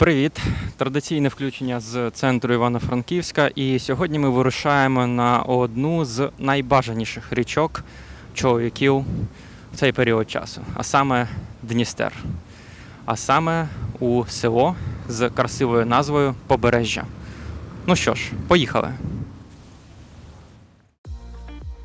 Привіт! Традиційне включення з центру Івано-Франківська. І сьогодні ми вирушаємо на одну з найбажаніших річок чоловіків в цей період часу, а саме Дністер. А саме у село з красивою назвою Побережжя. Ну що ж, поїхали.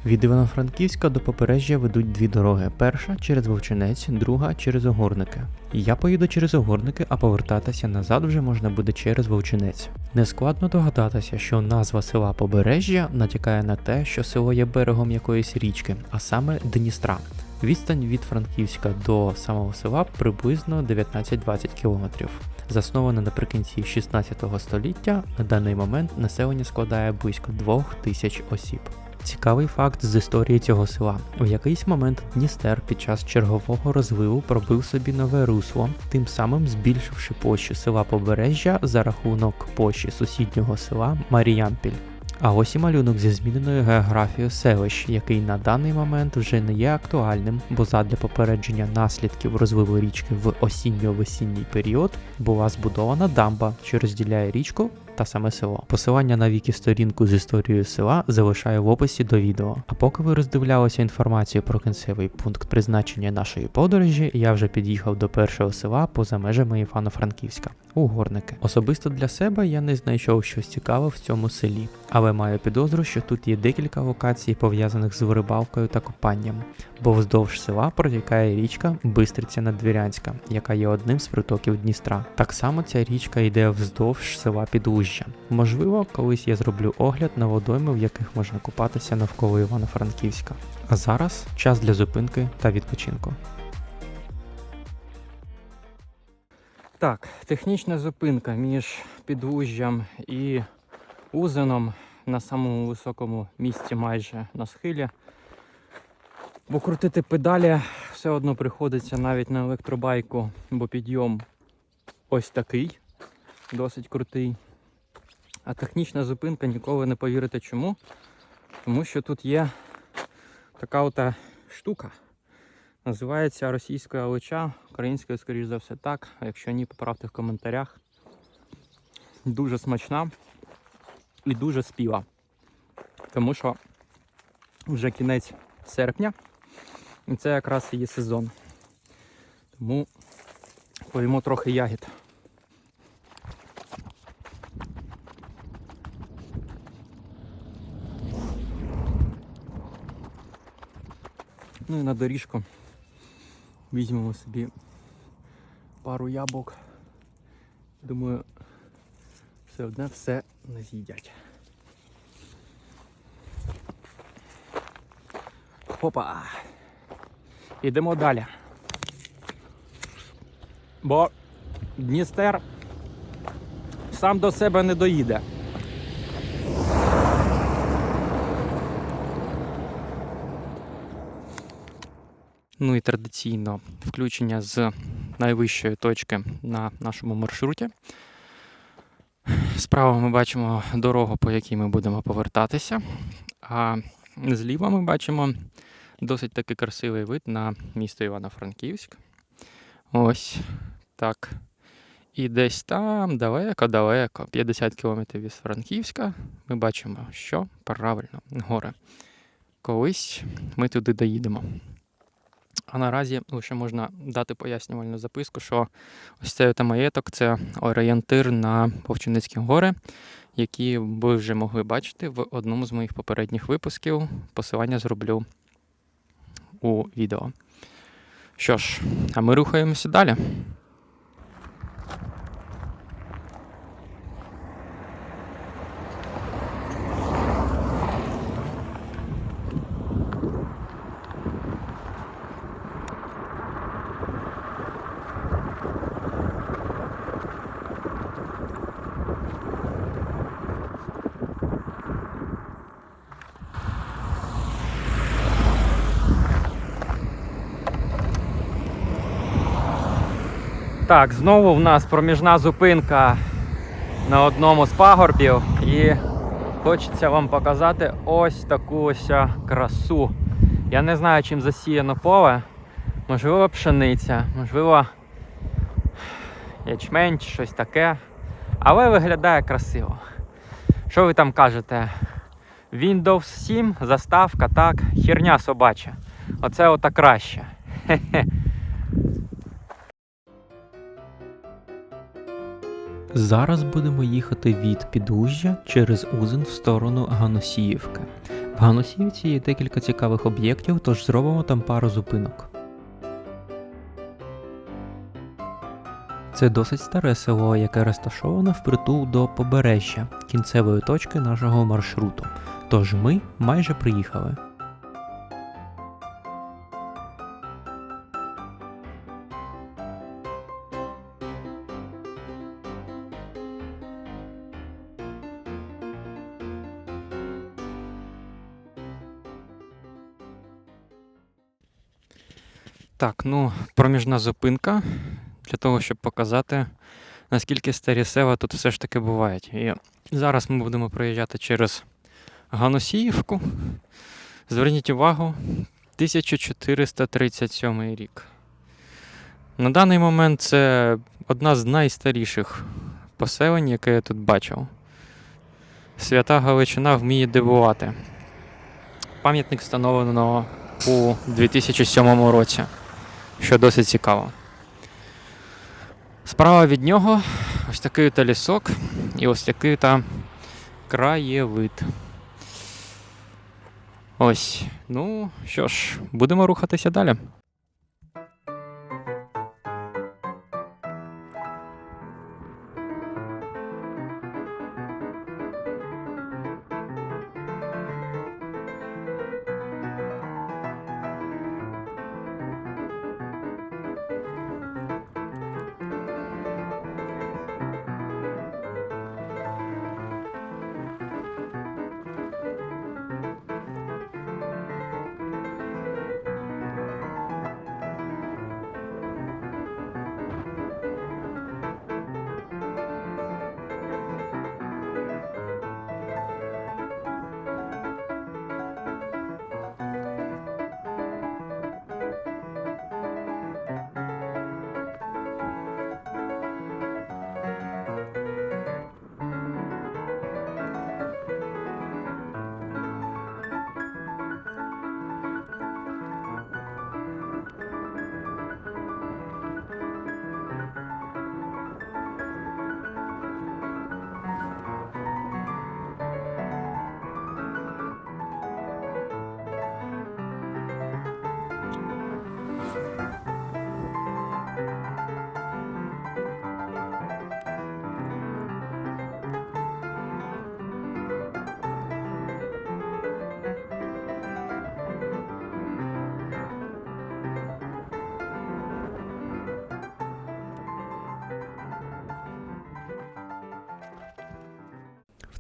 Від Івано-Франківська до Побережжя ведуть дві дороги. Перша через Вовчинець, друга через Огорники. Я поїду через Огорники, а повертатися назад вже можна буде через Вовчинець. Нескладно догадатися, що назва села Побережжя натякає на те, що село є берегом якоїсь річки, а саме Дністра. Відстань від Франківська до самого села приблизно 19-20 кілометрів. Засноване наприкінці 16 століття, на даний момент населення складає близько 2 тисяч осіб. Цікавий факт з історії цього села. В якийсь момент Дністер під час чергового розливу пробив собі нове русло, тим самим збільшивши площу села Побережжя за рахунок площі сусіднього села Маріямпіль. А ось і малюнок зі зміненою географією селищ, який на даний момент вже не є актуальним, бо задля попередження наслідків розливу річки в осінньо-весінній період була збудована дамба, що розділяє річку та саме село. Посилання на вікі сторінку з історією села залишаю в описі до відео. А поки ви роздивлялися інформацію про кінцевий пункт призначення нашої подорожі, я вже під'їхав до першого села поза межами Івано-Франківська Угорники. Особисто для себе я не знайшов щось цікаве в цьому селі, але маю підозру, що тут є декілька локацій пов'язаних з рибалкою та копанням, бо вздовж села протікає річка Бистриця Надвірянська, яка є одним з притоків Дністра. Так само ця річка йде вздовж села Підлужжя. Можливо, колись я зроблю огляд на водойми, в яких можна купатися навколо Івано-Франківська. А зараз час для зупинки та відпочинку. Так, технічна зупинка між підлужжям і Узеном на самому високому місці майже на схилі. Бо крутити педалі все одно приходиться навіть на електробайку, бо підйом ось такий, досить крутий. А технічна зупинка ніколи не повірите чому. Тому що тут є така ота штука. Називається російська олича, українською, скоріш за все, так. А якщо ні, поправте в коментарях. Дуже смачна і дуже співа. Тому що вже кінець серпня, і це якраз її сезон. Тому поїмо трохи ягід. Ну і на доріжку візьмемо собі пару яблук. Думаю, все одне все не з'їдять. Хопа. Йдемо далі. Бо Дністер сам до себе не доїде. Ну і традиційно включення з найвищої точки на нашому маршруті. Справа ми бачимо дорогу, по якій ми будемо повертатися. А зліва ми бачимо досить таки красивий вид на місто Івано-Франківськ. Ось так. І десь там далеко-далеко, 50 кілометрів від Франківська, ми бачимо, що правильно, гори. Колись ми туди доїдемо. А наразі лише можна дати пояснювальну записку, що ось цей маєток це орієнтир на Вовчиницькі гори, які ви вже могли бачити в одному з моїх попередніх випусків. Посилання зроблю у відео. Що ж, а ми рухаємося далі. Так, знову в нас проміжна зупинка на одному з пагорбів і хочеться вам показати ось таку ось красу. Я не знаю, чим засіяно поле. Можливо, пшениця, можливо, ячмень чи щось таке. Але виглядає красиво. Що ви там кажете? Windows 7, заставка, так, херня собача. Оце ота краще. Хе-хе. Зараз будемо їхати від Підужжя через Узин в сторону Ганосіївки. В Ганосіївці є декілька цікавих об'єктів, тож зробимо там пару зупинок. Це досить старе село, яке розташоване впритул до побережжя, кінцевої точки нашого маршруту. Тож ми майже приїхали. Так, ну, проміжна зупинка для того, щоб показати, наскільки старі села тут все ж таки бувають. І зараз ми будемо проїжджати через Ганосіївку. Зверніть увагу, 1437 рік. На даний момент це одна з найстаріших поселень, яке я тут бачив. Свята Галичина вміє дивувати. Пам'ятник встановлено у 2007 році, що досить цікаво. Справа від нього ось такий та лісок і ось такий та краєвид. Ось. Ну що ж, будемо рухатися далі.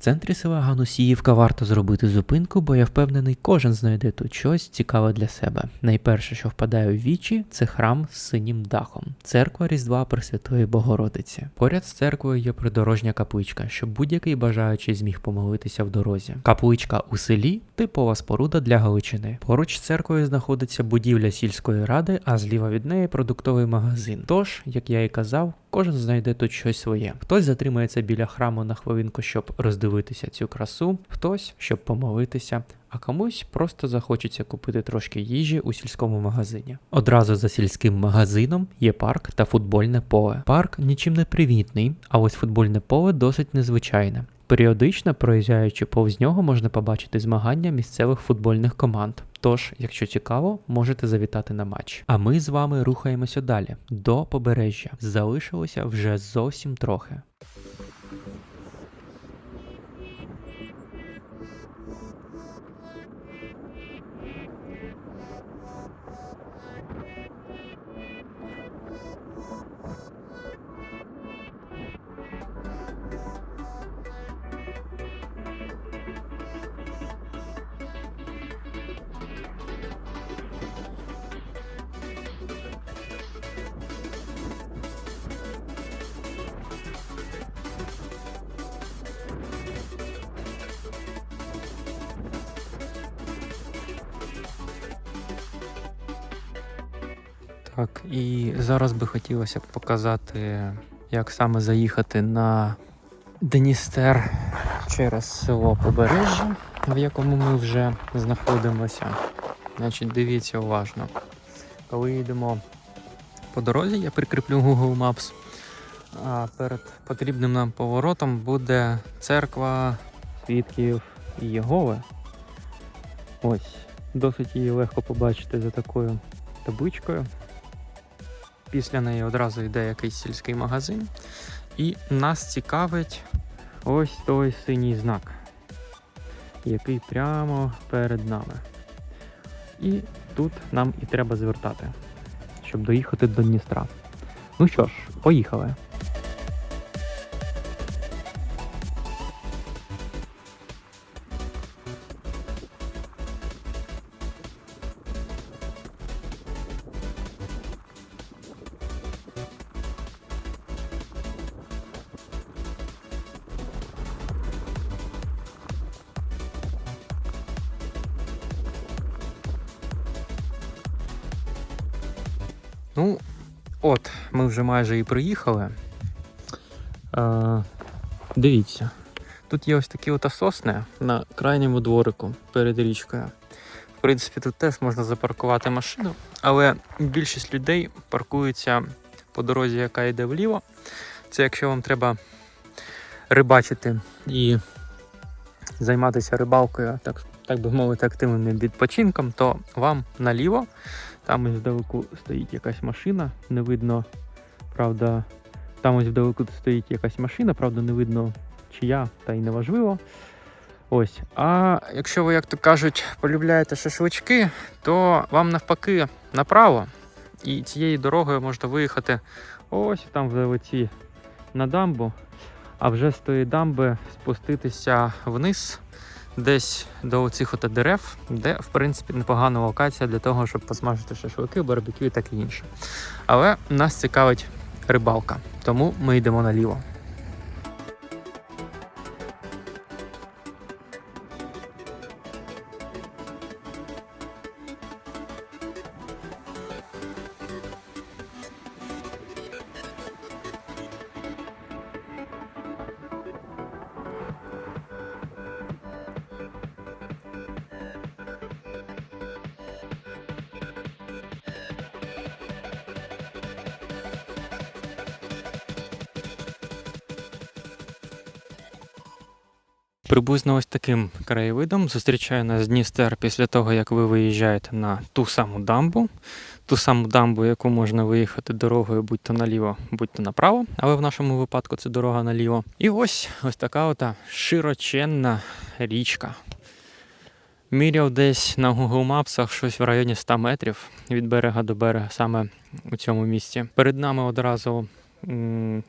Центрі села Ганусіївка варто зробити зупинку, бо я впевнений, кожен знайде тут щось цікаве для себе. Найперше, що впадає в вічі, це храм з синім дахом, церква Різдва Пресвятої Богородиці. Поряд з церквою є придорожня капличка, щоб будь-який бажаючий зміг помолитися в дорозі. Капличка у селі типова споруда для Галичини. Поруч з церквою знаходиться будівля сільської ради, а зліва від неї продуктовий магазин. Тож, як я і казав, кожен знайде тут щось своє. Хтось затримається біля храму на хвилинку, щоб роздивитися цю красу, хтось, щоб помолитися, а комусь просто захочеться купити трошки їжі у сільському магазині. Одразу за сільським магазином є парк та футбольне поле. Парк нічим не привітний, а ось футбольне поле досить незвичайне. Періодично, проїжджаючи повз нього, можна побачити змагання місцевих футбольних команд. Тож, якщо цікаво, можете завітати на матч. А ми з вами рухаємося далі до побережжя. Залишилося вже зовсім трохи. Так, і зараз би хотілося б показати як саме заїхати на Дністер через село Побережжя, в якому ми вже знаходимося. Значить, дивіться уважно. Коли йдемо по дорозі, я прикріплю Google Maps. А перед потрібним нам поворотом буде церква свідків Єгови. Ось, досить її легко побачити за такою табличкою. Після неї одразу йде якийсь сільський магазин. І нас цікавить ось той синій знак, який прямо перед нами. І тут нам і треба звертати, щоб доїхати до Дністра. Ну що ж, поїхали. Вже майже і приїхали. Е, дивіться. Тут є ось такі сосни на крайньому дворику перед річкою. В принципі, тут теж можна запаркувати машину, але більшість людей паркуються по дорозі, яка йде вліво. Це якщо вам треба рибачити і займатися рибалкою, так, так би мовити, активним відпочинком, то вам наліво. Там ось вдалеку стоїть якась машина, не видно, правда, там ось вдалеку стоїть якась машина, правда, не видно чия, та й неважливо. Ось. А якщо ви, як то кажуть, полюбляєте шашлички, то вам навпаки направо. І цією дорогою можна виїхати ось там вдалиці на дамбу, а вже з тої дамби спуститися вниз десь до оцих от дерев, де, в принципі, непогана локація для того, щоб посмажити шашлики, барбекю і таке інше. Але нас цікавить рибалка, тому ми йдемо наліво. Приблизно ось таким краєвидом зустрічає нас Дністер після того, як ви виїжджаєте на ту саму дамбу, ту саму дамбу, яку можна виїхати дорогою будь-то наліво, будь-то направо, але в нашому випадку це дорога наліво. І ось ось така ота широченна річка. Міряв десь на Google Maps щось в районі 100 метрів від берега до берега, саме у цьому місці. Перед нами одразу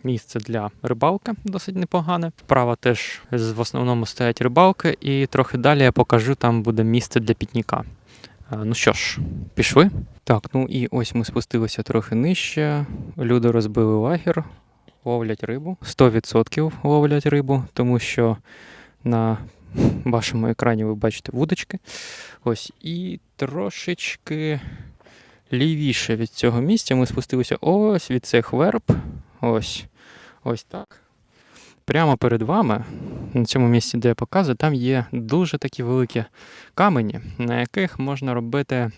місце для рибалки досить непогане. Вправо теж в основному стоять рибалки, і трохи далі я покажу, там буде місце для пікніка. А, Ну що ж, пішли. Так, ну і ось ми спустилися трохи нижче. Люди розбили лагер, ловлять рибу. 100% ловлять рибу, тому що на вашому екрані ви бачите вудочки. Ось і трошечки лівіше від цього місця ми спустилися ось від цих верб. Ось. Ось так. Прямо перед вами, на цьому місці, де я показую, там є дуже такі великі камені, на яких можна робити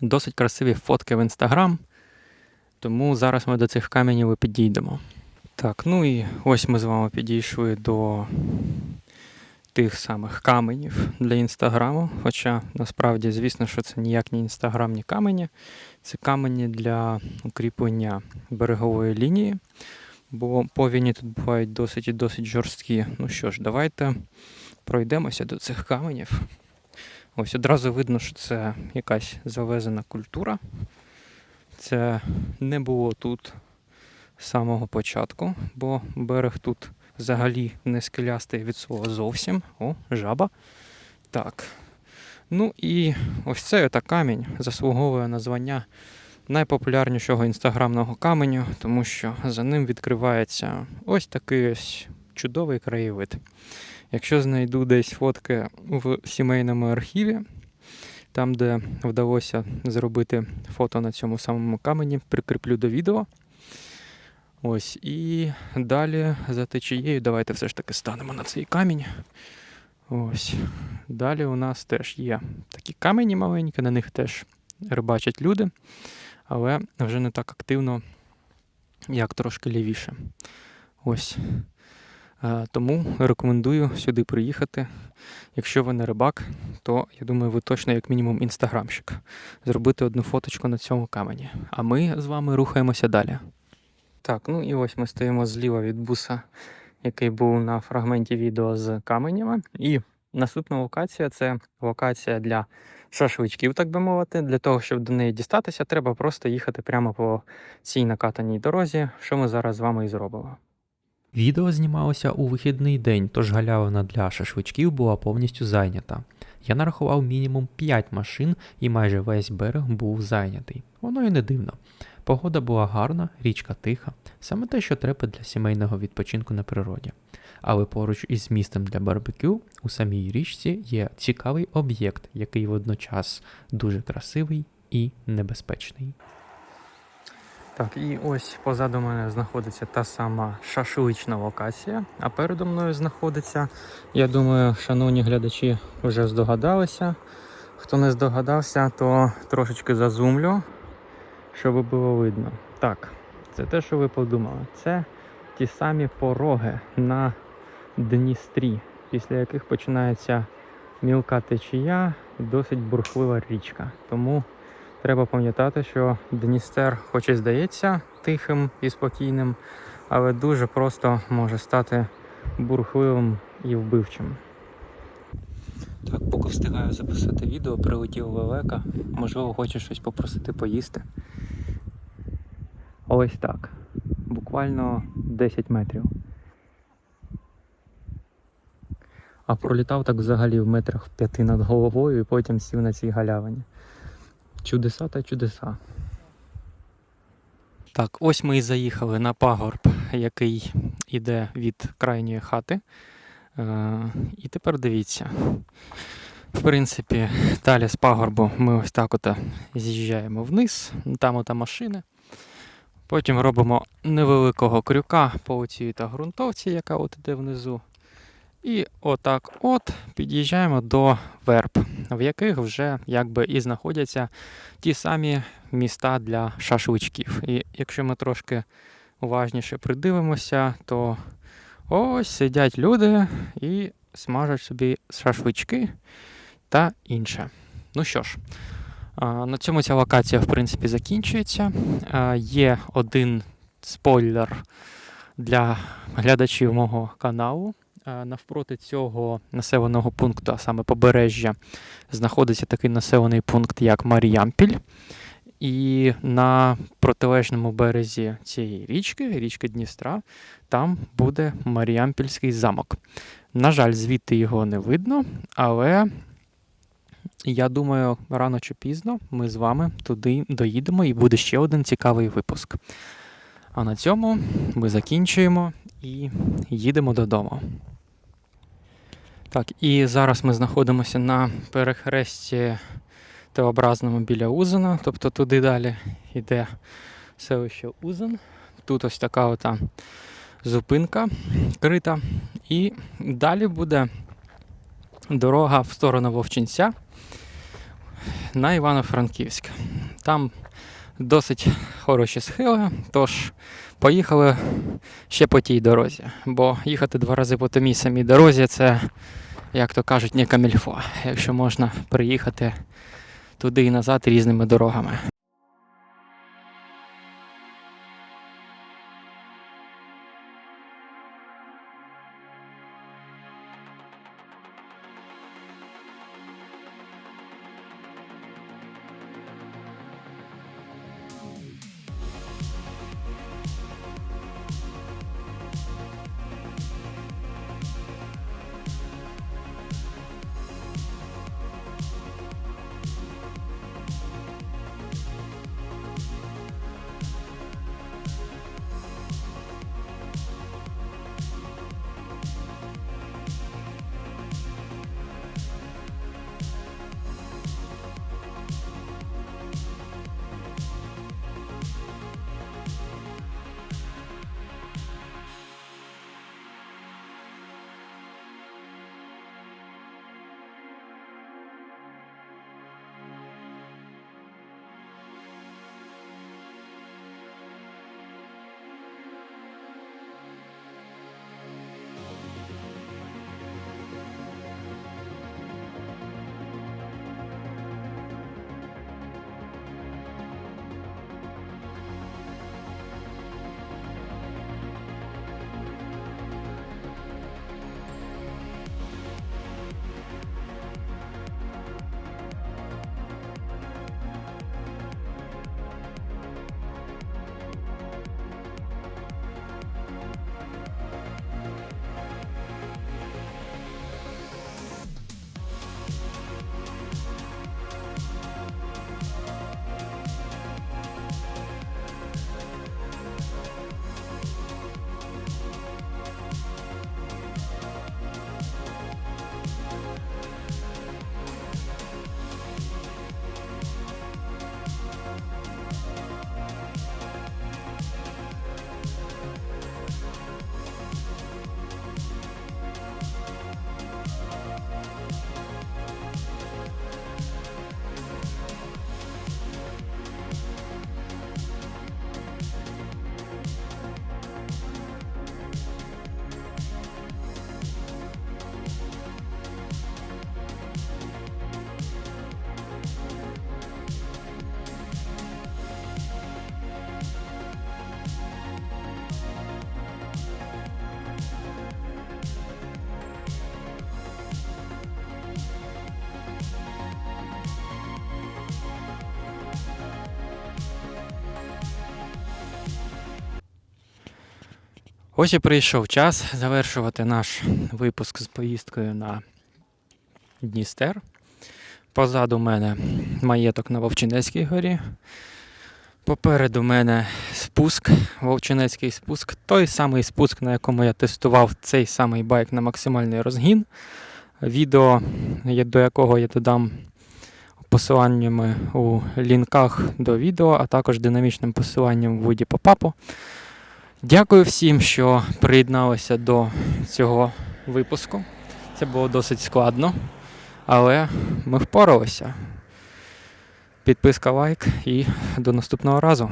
досить красиві фотки в інстаграм. Тому зараз ми до цих каменів і підійдемо. Так, ну і ось ми з вами підійшли до тих самих каменів для інстаграму. Хоча насправді, звісно, що це ніяк не інстаграмні камені, це камені для укріплення берегової лінії, бо повіні тут бувають досить і досить жорсткі. Ну що ж, давайте пройдемося до цих каменів. Ось одразу видно, що це якась завезена культура. Це не було тут з самого початку, бо берег тут взагалі не скелястий від слова зовсім. О, жаба. Так. Ну і ось цей ота камінь заслуговує на звання найпопулярнішого інстаграмного каменю, тому що за ним відкривається ось такий ось чудовий краєвид. Якщо знайду десь фотки в сімейному архіві, там, де вдалося зробити фото на цьому самому камені, прикріплю до відео. Ось, і далі за течією давайте все ж таки станемо на цей камінь. Ось. Далі у нас теж є такі камені маленькі, на них теж рибачать люди, але вже не так активно, як трошки лівіше. Ось. Е, Тому рекомендую сюди приїхати. Якщо ви не рибак, то я думаю, ви точно як мінімум інстаграмщик. Зробити одну фоточку на цьому камені. А ми з вами рухаємося далі. Так, ну і ось ми стоїмо зліва від буса, який був на фрагменті відео з каменями. І наступна локація це локація для шашличків, так би мовити. Для того, щоб до неї дістатися, треба просто їхати прямо по цій накатаній дорозі, що ми зараз з вами і зробимо. Відео знімалося у вихідний день, тож галявина для шашличків була повністю зайнята. Я нарахував мінімум 5 машин і майже весь берег був зайнятий. Воно і не дивно. Погода була гарна, річка тиха, саме те, що треба для сімейного відпочинку на природі. Але поруч із містом для барбекю у самій річці є цікавий об'єкт, який водночас дуже красивий і небезпечний. Так, і ось позаду мене знаходиться та сама шашлична локація, а передо мною знаходиться, я думаю, шановні глядачі вже здогадалися. Хто не здогадався, то трошечки зазумлю, щоб було видно. Так, це те, що ви подумали. Це ті самі пороги на Дністрі, після яких починається мілка течія і досить бурхлива річка. Тому Треба пам'ятати, що Дністер, хоч і здається тихим і спокійним, але дуже просто може стати бурхливим і вбивчим. Так, поки встигаю записати відео, прилетів лелека. Можливо, хоче щось попросити поїсти. Ось так. Буквально 10 метрів. А пролітав так взагалі в метрах п'яти над головою і потім сів на цій галявині. Чудеса та чудеса. Так, ось ми і заїхали на пагорб, який іде від крайньої хати. Е, і тепер дивіться. В принципі, далі з пагорбу ми ось так от з'їжджаємо вниз, там ота машини. Потім робимо невеликого крюка по цій та ґрунтовці, яка от іде внизу. І отак от під'їжджаємо до верб, в яких вже якби і знаходяться ті самі міста для шашличків. І якщо ми трошки уважніше придивимося, то ось сидять люди і смажать собі шашлички та інше. Ну що ж, на цьому ця локація, в принципі, закінчується. Є один спойлер для глядачів мого каналу. Навпроти цього населеного пункту, а саме побережжя, знаходиться такий населений пункт, як Маріямпіль. І на протилежному березі цієї річки, річки Дністра, там буде Маріампільський замок. На жаль, звідти його не видно, але я думаю, рано чи пізно ми з вами туди доїдемо і буде ще один цікавий випуск. А на цьому ми закінчуємо і їдемо додому. Так, і зараз ми знаходимося на перехресті Т-образному біля Узена, тобто туди далі йде селище Узен. Тут ось така ота зупинка крита. І далі буде дорога в сторону Вовчинця на Івано-Франківськ. Там досить хороші схили, тож поїхали ще по тій дорозі. Бо їхати два рази по тій самій дорозі це, як то кажуть, не камільфо, якщо можна приїхати туди і назад різними дорогами. Ось і прийшов час завершувати наш випуск з поїздкою на Дністер. Позаду мене маєток на Вовчинецькій горі. Попереду мене спуск, Вовчинецький спуск. Той самий спуск, на якому я тестував цей самий байк на максимальний розгін. Відео, до якого я додам посиланнями у лінках до відео, а також динамічним посиланням в виді попапу. Дякую всім, що приєдналися до цього випуску. Це було досить складно, але ми впоралися. Підписка, лайк і до наступного разу.